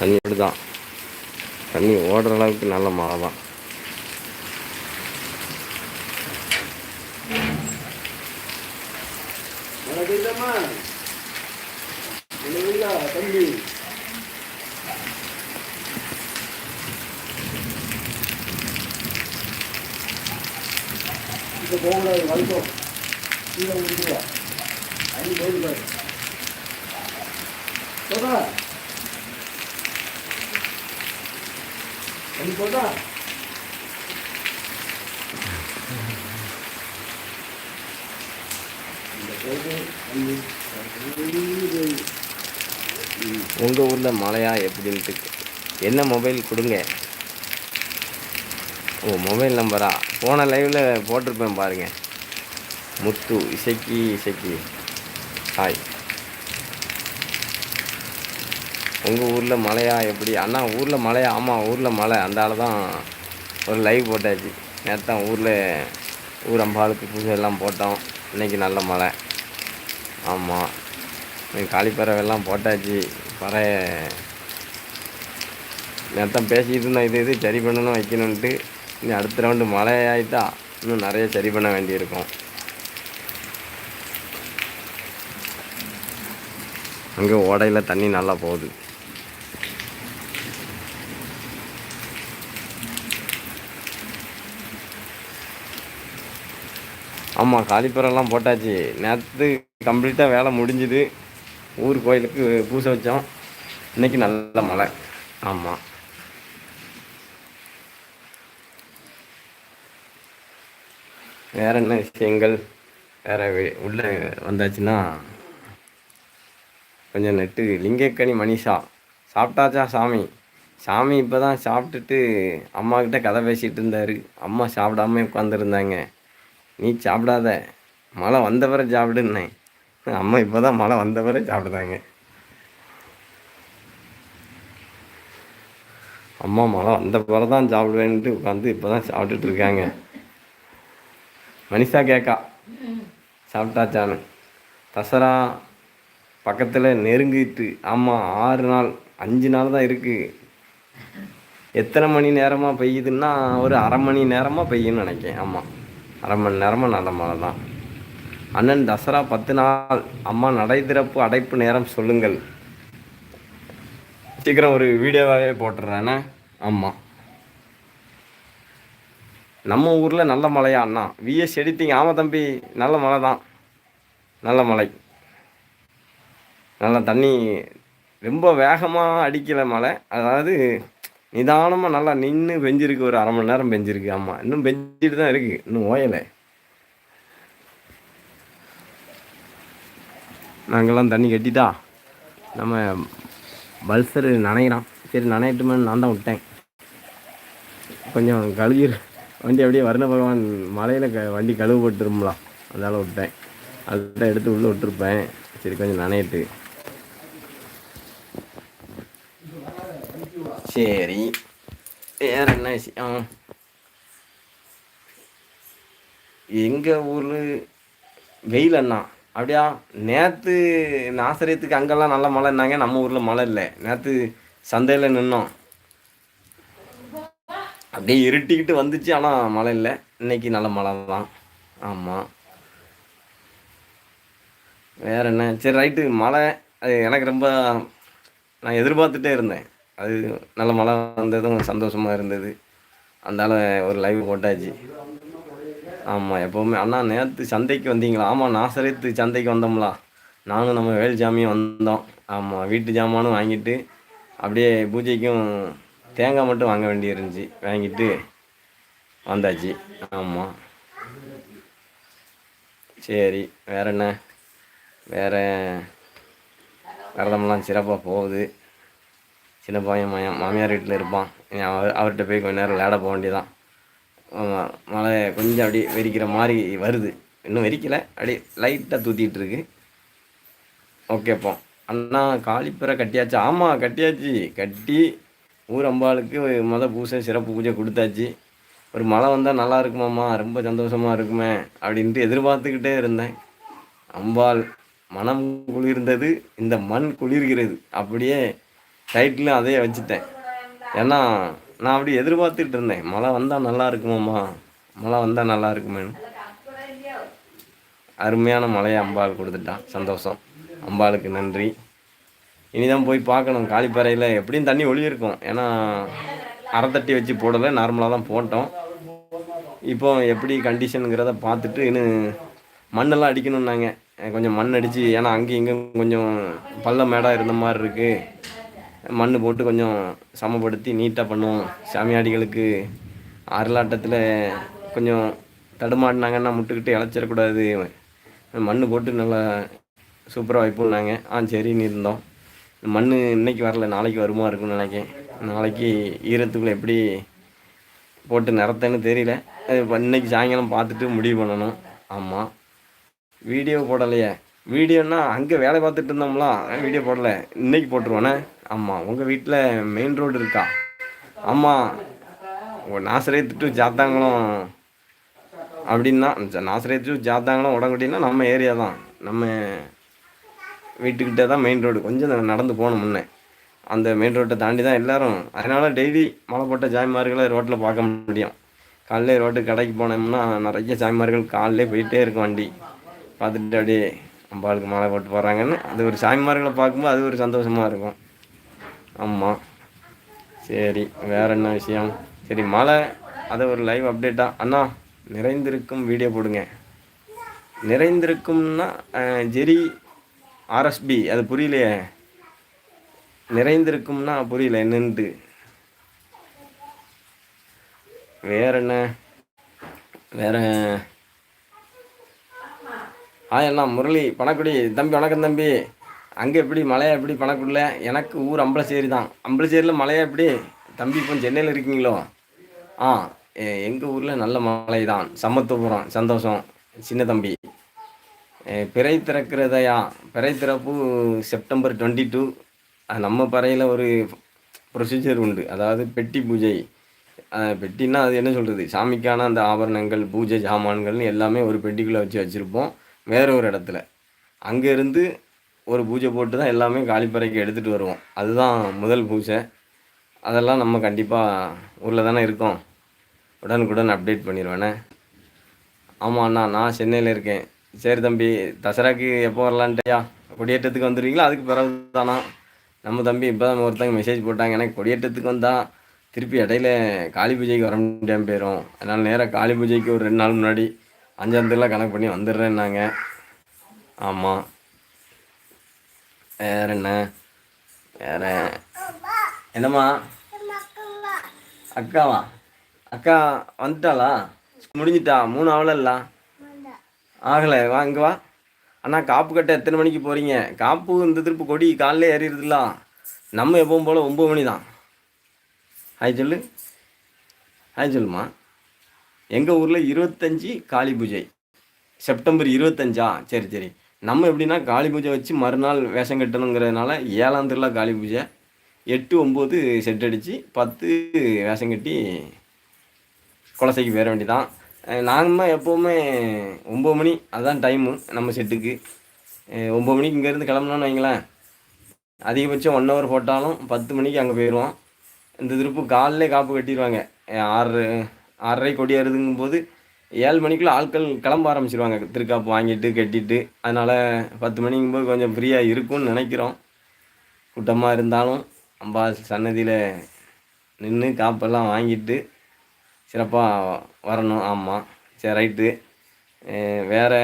தண்ணி தான் தண்ணி ஓடுற அளவுக்கு நல்ல மழை தான் தம்பி? இப்போ போகக்கூடாது வலிக்கும். கீழே விட்டுருவா அடி போதா போதா உங்கள் ஊரில் மழையா எப்படின்ட்டு? என்ன மொபைல் கொடுங்க. ஓ மொபைல் நம்பரா போன லைவில் போட்டிருப்பேன் பாருங்கள் முத்து இசைக்கி இசைக்கி. ஹாய் உங்கள் ஊரில் மழையா எப்படி? அண்ணா ஊரில் மழையா? ஆமாம் ஊரில் மழை. அந்தால தான் ஒரு லைவ் போட்டாச்சு. நேற்று தான் ஊரில் ஊர் அம்பாளுக்கு பூஜை எல்லாம் போட்டோம். இன்றைக்கி நல்ல மழை. ஆமாம் காளிப்பறவைலாம் போட்டாச்சு. பறவை நேரத்தான் பேசிக்கிட்டு இருந்தோம். இது இது சரி பண்ணணும் வைக்கணுன்ட்டு இன்னும் அடுத்த ரவுண்டு மழை இன்னும் நிறைய சரி பண்ண வேண்டியிருக்கும். அங்கே ஓடையில் தண்ணி நல்லா போகுது. ஆமாம் காலிப்பரெல்லாம் போட்டாச்சு. நேற்று கம்ப்ளீட்டாக வேலை முடிஞ்சுது. ஊர் கோயிலுக்கு பூசை வச்சோம். இன்னைக்கு நல்ல மழை. ஆமாம் வேற என்ன விஷயங்கள்? வேற உள்ளே உள்ள வந்தாச்சுன்னா கொஞ்சம் நெட்டு. லிங்கக்கனி மணிஷா சாப்பிட்டாச்சா சாமி? சாமி இப்போ தான் சாப்பிட்டுட்டு அம்மாக்கிட்ட கதை பேசிகிட்டு இருந்தார். அம்மா சாப்பிடாம உட்காந்துருந்தாங்க நீ சாப்பிடாத. மழை வந்த பிறகு சாப்பிடுன்னேன் அம்மா இப்போ தான் மழை வந்த பிறகு சாப்பிடுதாங்க. அம்மா மழை வந்த பிறகு தான் சாப்பிடுவேன்ட்டு உட்காந்து இப்போ தான் சாப்பிட்டுட்டு இருக்காங்க. மனிஷா கேக்கா. சாப்பிட்டாச்சான்னு. தசரா பக்கத்தில் நெருங்கிட்டு ஆமாம் ஆறு நாள் அஞ்சு நாள் தான் இருக்குது எத்தனை மணி நேரமாக பெய்யுதுன்னா ஒரு அரை மணி நேரமாக பெய்யுன்னு நினைக்கேன். ஆமாம் அரை மணி நேரமாக நல்ல மழை தான். அண்ணன் தசரா பத்து நாள் அம்மா நடை திறப்பு அடைப்பு நேரம் சொல்லுங்கள். சீக்கிரம் ஒரு வீடியோவாகவே போட்டுடுறேண்ணே ஆமாம் நம்ம ஊரில் நல்ல மழையா அண்ணா? விஎஸ் எடிட்டிங் ஆமாம் தம்பி நல்ல மழை தான். நல்ல மழை நல்லா தண்ணி ரொம்ப வேகமாக அடிக்கலை மழை அதாவது நிதானமாக நல்லா நின்று பெஞ்சிருக்கு ஒரு அரை மணி நேரம் பெஞ்சிருக்கு ஆமாம் இன்னும் பெஞ்சிட்டு தான் இருக்குது இன்னும் ஓயலை. நாங்கள்லாம் தண்ணி கட்டிட்டா நம்ம பல்சர் நனைகிறான் சரி நனையட்டுமே நான் தான் விட்டேன். கொஞ்சம் கழுவிரு வண்டி அப்படியே வருண பகவான் மலையில் க வண்டி கழுவு போட்டுரும்லாம் அதனால் விட்டேன். அதுதான் எடுத்து உள்ளே விட்டுருப்பேன். சரி கொஞ்சம் நனையட்டு. சரி வேற என்ன விஷயம் எங்கள் ஊரில்? வெயில் அண்ணா. அப்படியா? நேற்று நாசரியத்துக்கு அங்கெல்லாம் நல்ல மழைன்னாங்க. நம்ம ஊரில் மழை இல்லை. நேற்று சந்தையில் நின்னோம். அப்படியே இருட்டிக்கிட்டு வந்துச்சு. ஆனால் மழை இல்லை. இன்னைக்கு நல்ல மழை தான். ஆமாம் வேற என்ன? சரி ரைட்டு. மழை அது எனக்கு ரொம்ப நான் எதிர்பார்த்துட்டே இருந்தேன். அது நல்ல மழை வந்ததும் சந்தோஷமாக இருந்தது. அதனால ஒரு லைவ் போட்டாச்சு. ஆமாம் எப்போவுமே. அண்ணா நேற்று சந்தைக்கு வந்தீங்களா? ஆமாம் நாசரத்து சந்தைக்கு வந்தோம்லா. நானும் நம்ம வேல் ஜாமியும் வந்தோம். ஆமாம் வீட்டு ஜாமானும் வாங்கிட்டு அப்படியே பூஜைக்கும் தேங்காய் மட்டும் வாங்க வேண்டி இருந்துச்சு. வாங்கிட்டு வந்தாச்சு. ஆமாம் சரி வேற என்ன? வேற விரதம்லாம் சிறப்பாக போகுது? சின்ன பையன் மாயா மாமியார் வீட்டில் இருப்பான். அவர் அவர்கிட்ட போய் கொஞ்ச நேரம் விளையாட போக வேண்டியதான் மழை கொஞ்சம் அப்படியே வெறிக்கிற மாதிரி வருது. இன்னும் வெறிக்கலை அப்படியே லைட்டாக தூத்திட்டு இருக்கு. ஓகேப்பா அண்ணா காலிப்பறை கட்டியாச்சு. ஆமாம் கட்டியாச்சு. கட்டி ஊர் அம்பாளுக்கு மொத பூசை சிறப்பு பூஜை கொடுத்தாச்சு. ஒரு மழை வந்தால் நல்லா இருக்குமாம்மா? ரொம்ப சந்தோஷமாக இருக்குமே அப்படின்ட்டு எதிர்பார்த்துக்கிட்டே இருந்தேன். அம்பாள் மனம் குளிர்ந்தது. இந்த மண் குளிர்கிறது. அப்படியே டைட்டிலும் அதே வச்சுட்டேன். ஏன்னா நான் அப்படி எதிர்பார்த்துட்டு இருந்தேன். மழை வந்தால் நல்லா இருக்குமாம்மா? மழை வந்தால் நல்லா இருக்குமேன்னு. அருமையான மழையை அம்பாள் கொடுத்துட்டான் சந்தோஷம். அம்பாளுக்கு நன்றி. இனிதான் போய் பார்க்கணும். காலிப்பாறையில் எப்படியும் தண்ணி ஒளியிருக்கும் ஏன்னா அரைத்தட்டி வச்சு போடலை. நார்மலாக தான் போட்டோம். இப்போ எப்படி கண்டிஷனுங்கிறத பார்த்துட்டு இன்னும் மண்ணெல்லாம் அடிக்கணும்னாங்க. கொஞ்சம் மண் அடித்து ஏன்னா அங்கேயும் இங்கே கொஞ்சம் பள்ள மேடாக இருந்த மாதிரி இருக்குது மண் போட்டு கொஞ்சம் சமப்படுத்தி நீட்டாக பண்ணுவோம். சாமியாடிகளுக்கு அருளாட்டத்தில் கொஞ்சம் தடுமாடினாங்கன்னா முட்டுக்கிட்டு இழைச்சிடக்கூடாது மண் போட்டு நல்லா சூப்பராக வைப்போம்னாங்க. ஆ சரின்னு இருந்தோம். மண் இன்னைக்கு வரல நாளைக்கு வருமா இருக்கும்னு நினைக்கேன். நாளைக்கு ஈரத்துக்குள்ளே எப்படி போட்டு நிறத்தேன்னு தெரியல. அது இன்னைக்கு சாயங்காலம் பார்த்துட்டு முடிவு பண்ணணும். ஆமாம் வீடியோ போடலையே. வீடியோன்னா அங்கே வேலை பார்த்துட்டு இருந்தோம்லாம் வீடியோ போடலை. இன்னைக்கு போட்டுருவானே ஆமாம் உங்கள் வீட்டில் மெயின் ரோடு இருக்கா? ஆமாம் நாசரே திட்டு ஜாத்தாங்களும் அப்படின்னா நாசரே திட்டு ஜாத்தாங்களும் ஜாத்தாங்குளம் உடங்குட்டின்னா நம்ம ஏரியா தான். நம்ம வீட்டுக்கிட்ட தான் மெயின் ரோடு கொஞ்சம் நடந்து போகணும் முன்னே. அந்த மெயின் ரோட்டை தாண்டி தான் எல்லாரும் அதனால் டெய்லி மழை போட்ட ஜாய்மார்களை ரோட்டில் பார்க்க முடியும். காலைல ரோட்டு கடைக்கு போனோம்னா நிறைய சாய்மார்கள் காலையிலே போயிட்டே இருக்கும் வண்டி. பார்த்துட்டு அப்படியே அம்பாளுக்கு மாலை போட்டு போகிறாங்கன்னு அது ஒரு சாய்மார்களை பார்க்கும்போது அது ஒரு சந்தோஷமாக இருக்கும். ஆமாம் சரி வேறு என்ன விஷயம்? சரி மழை. அதை ஒரு லைவ் அப்டேட்டா அண்ணா நிறைந்திருக்கும் வீடியோ போடுங்க. நிறைந்திருக்கும்னா ஜெரி ஆர்எஸ்பி அது புரியலையே. நிறைந்திருக்கும்னா புரியல என்னன்ட்டு. வேற என்ன? வேற ஆ என்ன முரளி பணக்குடி தம்பி வணக்கம் தம்பி. அங்கே எப்படி மழையா எப்படி பணக்குடியில் எனக்கு ஊர் அம்பலச்சேரி தான். அம்பலச்சேரியில் மலையா எப்படி? தம்பி இப்போ சென்னையில் இருக்கீங்களோ? ஆ எங்கள் ஊரில் நல்ல மலை தான் சமத்துவபுரம் சந்தோஷம். சின்ன தம்பி. பிறை திறக்கிறதையா? பிறை திறப்பு செப்டம்பர் டுவெண்ட்டி டூ. நம்ம பறையில் ஒரு ப்ரொசீஜர் உண்டு. அதாவது பெட்டி பூஜை. பெட்டின்னா அது என்ன சொல்கிறது சாமிக்கான அந்த ஆபரணங்கள் பூஜை சாமான்கள்னு எல்லாமே ஒரு பெட்டிக்குள்ளே வச்சு வச்சுருப்போம். வேற ஒரு இடத்துல. அங்கேருந்து ஒரு பூஜை போட்டு தான் எல்லாமே காலிப்பறைக்கு எடுத்துகிட்டு வருவோம். அதுதான் முதல் பூஜை. அதெல்லாம் நம்ம கண்டிப்பாக ஊரில் தானே இருக்கோம். உடனுக்குடன் அப்டேட் பண்ணிடுவேனே. ஆமாம் அண்ணா நான் சென்னையில் இருக்கேன். சரி தம்பி தசராக்கு எப்போ வரலான்ட்டையா? கொடியேற்றத்துக்கு வந்துடுவீங்களா அதுக்கு பிறகு தானா? நம்ம தம்பி இப்போ தான் ஒருத்தங்க மெசேஜ் போட்டாங்க. எனக்கு கொடியேற்றத்துக்கு வந்தால் திருப்பி இடையில காளி பூஜைக்கு வர முடியாமல் போயிடும் அதனால் நேராக காளி பூஜைக்கு ஒரு ரெண்டு நாள் முன்னாடி அஞ்சாந்தெல்லாம் கணக்கு பண்ணி வந்துடுறேன்னாங்க. ஆமாம் வேற என்ன? வேற. என்னம்மா? அக்காவா? அக்கா வந்துட்டாளா? முடிஞ்சிட்டா? மூணு ஆகலல்ல ஆகலை. வா இங்கே வா. அண்ணா காப்பு கட்ட எத்தனை மணிக்கு போகிறீங்க காப்பு இந்த திருப்பு கொடி காலைல ஏறிடுதுல நம்ம எப்பவும் போல் ஒம்பது மணி தான் ஹாய் சொல்லு. ஹாய் சொல்லுமா எங்கள் ஊரில் இருபத்தஞ்சி காளி பூஜை. செப்டம்பர் இருபத்தஞ்சா? சரி சரி. நம்ம எப்படின்னா காளி பூஜை வச்சு மறுநாள் வேஷம் கட்டணுங்கிறதுனால ஏழாம் திருவிழா காளி பூஜை. எட்டு ஒம்பது செட் அடித்து பத்து வேஷம் கட்டி குலசைக்கு போயிட வேண்டிதான். நாங்கள் எப்போவுமே ஒம்பது மணி அதுதான் டைமு நம்ம செட்டுக்கு ஒம்பது மணிக்கு இங்கேருந்து கிளம்புனோன்னு வைங்களேன். அதிகபட்சம் ஒன் ஹவர் போட்டாலும் பத்து மணிக்கு அங்கே போயிடுவோம் இந்த திருப்பு காலையிலே காப்பு கட்டிடுவாங்க ஆறு ஆறரை கொடி ஏறுதுங்கும் போது ஏழு மணிக்குள்ளே ஆட்கள் கிளம்ப ஆரம்பிச்சிருவாங்க. திருக்காப்பு வாங்கிட்டு கட்டிட்டு. அதனால் பத்து மணிங்கும்போது கொஞ்சம் ஃப்ரீயாக இருக்கும்னு நினைக்கிறோம். கூட்டமாக இருந்தாலும் அம்பா சன்னதியில் நின்று காப்பெல்லாம் வாங்கிட்டு சிறப்பாக வரணும். ஆமாம் சரி ரைட்டு. வேறு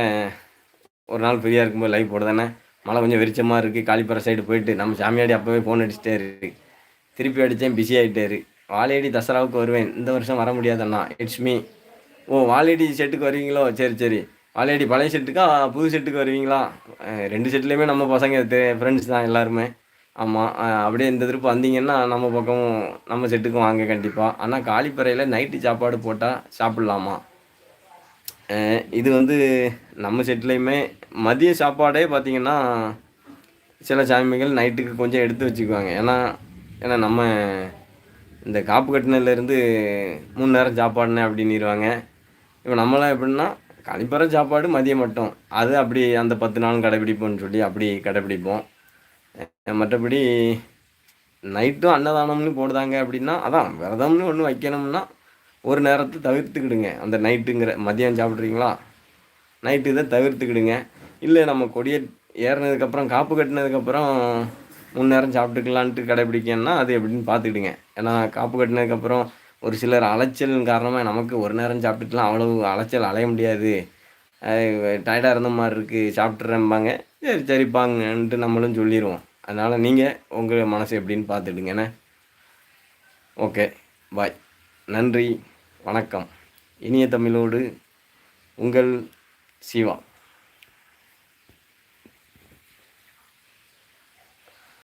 ஒரு நாள் ஃப்ரீயாக இருக்கும்போது லைவ் போட தானே மழை கொஞ்சம் வெறிச்சமாக இருக்குது காளிப்பற சைடு போயிட்டு நம்ம சாமியாடி அப்போவே ஃபோன் அடிச்சிட்டாரு. திருப்பி அடித்தேன் பிஸி ஆகிட்டாரு வாழையடி தசராவுக்கு வருவேன். இந்த வருஷம் வர முடியாதண்ணா. இட்ஸ் மீ ஓ வாழையடி செட்டுக்கு வருவீங்களோ? சரி சரி. வாழையடி பழைய செட்டுக்கா புது செட்டுக்கு வருவீங்களா? ரெண்டு செட்லேயுமே நம்ம பசங்க ஃப்ரெண்ட்ஸ் தான் எல்லாருமே. ஆமாம் அப்படியே இந்த திருப்பு வந்தீங்கன்னா நம்ம பக்கமும் நம்ம செட்டுக்கும் வாங்க கண்டிப்பாக ஆனால் காலிப்பறையில் நைட்டு சாப்பாடு போட்டால் சாப்பிட்லாமா? இது வந்து நம்ம செட்லேயுமே மதிய சாப்பாடே பார்த்தீங்கன்னா சில சாமிகள் நைட்டுக்கு கொஞ்சம் எடுத்து வச்சுக்குவாங்க. ஏன்னா ஏன்னா நம்ம இந்த காப்பு கட்டினதுலேருந்து மூணு நேரம் சாப்பாடுனே அப்படின்னிருவாங்க. இப்போ நம்மளாம் எப்படின்னா கழிப்பறை சாப்பாடு மதியம் மட்டும். அது அப்படி அந்த பத்து நாள் கடைப்பிடிப்போம்னு சொல்லி அப்படி கடைப்பிடிப்போம் மற்றபடி நைட்டும் அன்னதானம்னு போடுதாங்க அப்படின்னா அதான் விரதம்னு ஒன்று வைக்கணும்னா ஒரு நேரத்தை தவிர்த்துக்கிடுங்க. அந்த நைட்டுங்கிற மதியம் சாப்பிட்றீங்களா? நைட்டு இதை தவிர்த்துக்கிடுங்க. இல்லை நம்ம கொடியே ஏறினதுக்கப்புறம் காப்பு கட்டினதுக்கப்புறம் மூணு நேரம் சாப்பிட்டுக்கலான்ட்டு கடைப்பிடிக்கணும்னா அது எப்படின்னு பார்த்துக்கிடுங்க. ஏன்னா காப்பு கட்டினதுக்கப்புறம் ஒரு சிலர் அலைச்சல் காரணமாக நமக்கு ஒரு நேரம் சாப்பிட்டுக்கலாம் அவ்வளவு அலைச்சல் அலைய முடியாது. டயர்டாக இருந்த மாதிரி இருக்குது சாப்பிட்றேன்பாங்க சரி சரிப்பாங்கன்ட்டு நம்மளும் சொல்லிடுவோம் அதனால் நீங்கள் உங்கள் மனசு எப்படின்னு பார்த்துடுங்கண்ணே ஓகே பாய் நன்றி வணக்கம். இனிய தமிழோடு உங்கள் சிவா.